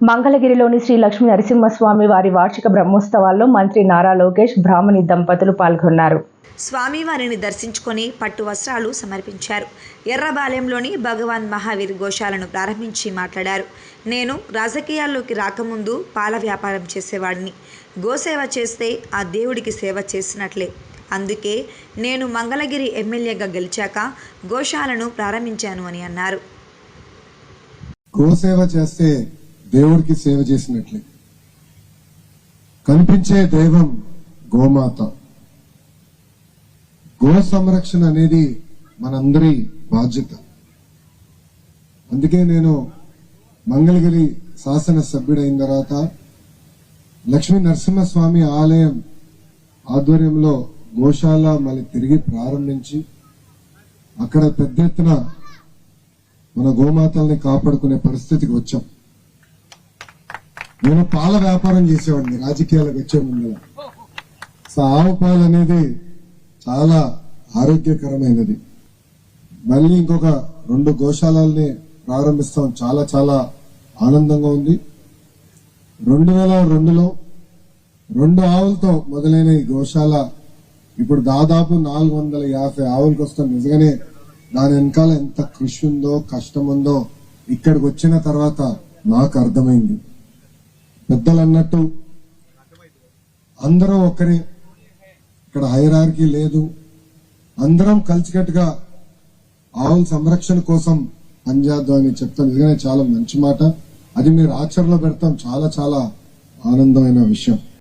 మంగళగిరిలోని శ్రీ లక్ష్మీ నరసింహస్వామి వారి వార్షిక బ్రహ్మోత్సవాల్లో మంత్రి నారా లోకేష్ బ్రాహ్మణి దంపతులు పాల్గొన్నారు. స్వామివారిని దర్శించుకొని పట్టు వస్త్రాలు సమర్పించారు. ఎర్రబాలెంలోని భగవాన్ మహావీర్ గోశాలను ప్రారంభించి మాట్లాడారు. నేను రాజకీయాల్లోకి రాకముందు పాల వ్యాపారం చేసేవాడిని. గోసేవ చేస్తే ఆ దేవుడికి సేవ చేసినట్లే. అందుకే నేను మంగళగిరి ఎమ్మెల్యేగా గెలిచాక గోశాలను ప్రారంభించాను అని అన్నారు. గోసేవ చేస్తే దేవుడికి సేవ చేసినట్లే. కనిపించే దైవం గోమాత. గో సంరక్షణ అనేది మనందరి బాధ్యత. అందుకే నేను మంగళగిరి శాసన సభ్యుడైన తర్వాత లక్ష్మీ నరసింహస్వామి ఆలయం ఆధ్వర్యంలో గోశాల మళ్ళీ తిరిగి ప్రారంభించి అక్కడ పెద్ద ఎత్తున మన గోమాతల్ని కాపాడుకునే పరిస్థితికి వచ్చాం. నేను పాల వ్యాపారం చేసేవాడిని రాజకీయాలకు వచ్చే ముందు సో ఆవు పాలు అనేది చాలా ఆరోగ్యకరమైనది. మళ్ళీ ఇంకొక రెండు గోశాలల్ని ప్రారంభిస్తాం. చాలా చాలా ఆనందంగా ఉంది. రెండు వేల రెండులో రెండు ఆవులతో మొదలైన ఈ గోశాల ఇప్పుడు దాదాపు నాలుగు వందల యాభై ఆవులకు వస్తాం నిజంగానే దాని వెనకాల ఎంత కృషి ఉందో కష్టం ఉందో ఇక్కడికి వచ్చిన తర్వాత నాకు అర్థమైంది. పెద్దలు అన్నట్టు అందరూ ఒకరే. ఇక్కడ హైరార్కీ లేదు. అందరం కలిసికట్టుగా ఆవుల సంరక్షణ కోసం పనిచేద్దాం అని చెప్తాను నిజంగానే చాలా మంచి మాట. అది మీరు ఆచరణలో పెడతాం. చాలా చాలా ఆనందమైన విషయం.